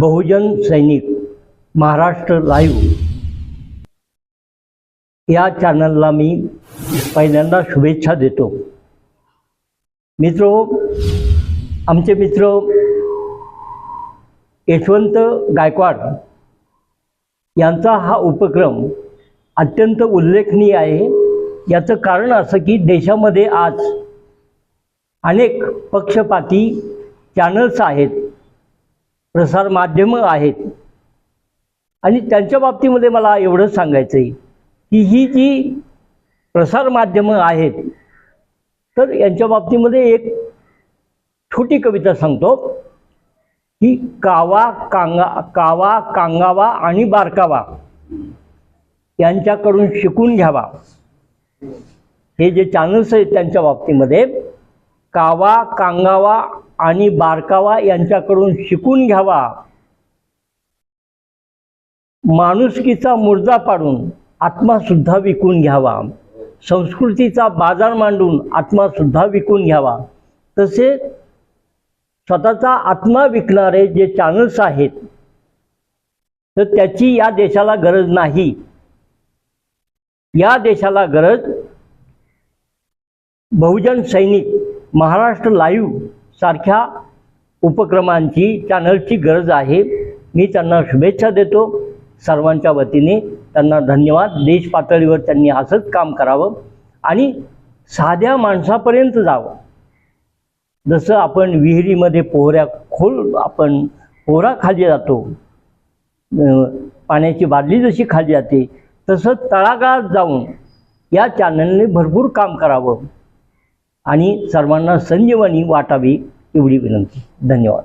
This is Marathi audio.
बहुजन सैनिक महाराष्ट्र लाईव्ह या चॅनलला मी पहिल्यांदा शुभेच्छा देतो. मित्र आमचे मित्र यशवंत गायकवाड यांचा हा उपक्रम अत्यंत उल्लेखनीय आहे. याचं कारण असं की देशामध्ये आज अनेक पक्षपाती चॅनल्स आहेत. प्रसारमाध्यमं आहेत. आणि त्यांच्या बाबतीमध्ये मला एवढंच सांगायचं आहे की ही जी प्रसारमाध्यमं आहेत तर यांच्या बाबतीमध्ये एक छोटी कविता सांगतो. की कावा कांगा कावा कांगावा आणि बारकावा यांच्याकडून शिकून घ्यावा. हे जे चॅनल्स आहेत त्यांच्या बाबतीमध्ये कावा कांगावा आणि बारकावा यांच्याकडून शिकून घ्यावा. माणुसकीचा मुर्दा पाडून आत्मासुद्धा विकून घ्यावा. संस्कृतीचा बाजार मांडून आत्मासुद्धा विकून घ्यावा. तसे स्वतःचा आत्मा विकणारे जे चॅनल्स आहेत तर त्याची या देशाला गरज नाही. या देशाला गरज बहुजन सैनिक महाराष्ट्र लाईव्ह सारख्या उपक्रमांची चॅनलची गरज आहे. मी त्यांना शुभेच्छा देतो. सर्वांच्या वतीने त्यांना धन्यवाद. देश पातळीवर त्यांनी असंच काम करावं आणि साध्या माणसापर्यंत जावं. जसं आपण विहिरीमध्ये पोहऱ्या खोल आपण पोहरा खाली जातो पाण्याची बादली जशी खाली जाते तसं तळागाळात जाऊन या चॅनलने भरपूर काम करावं. आणि सर्वांना संजीवनी वाटावी एवढी विनंती. धन्यवाद.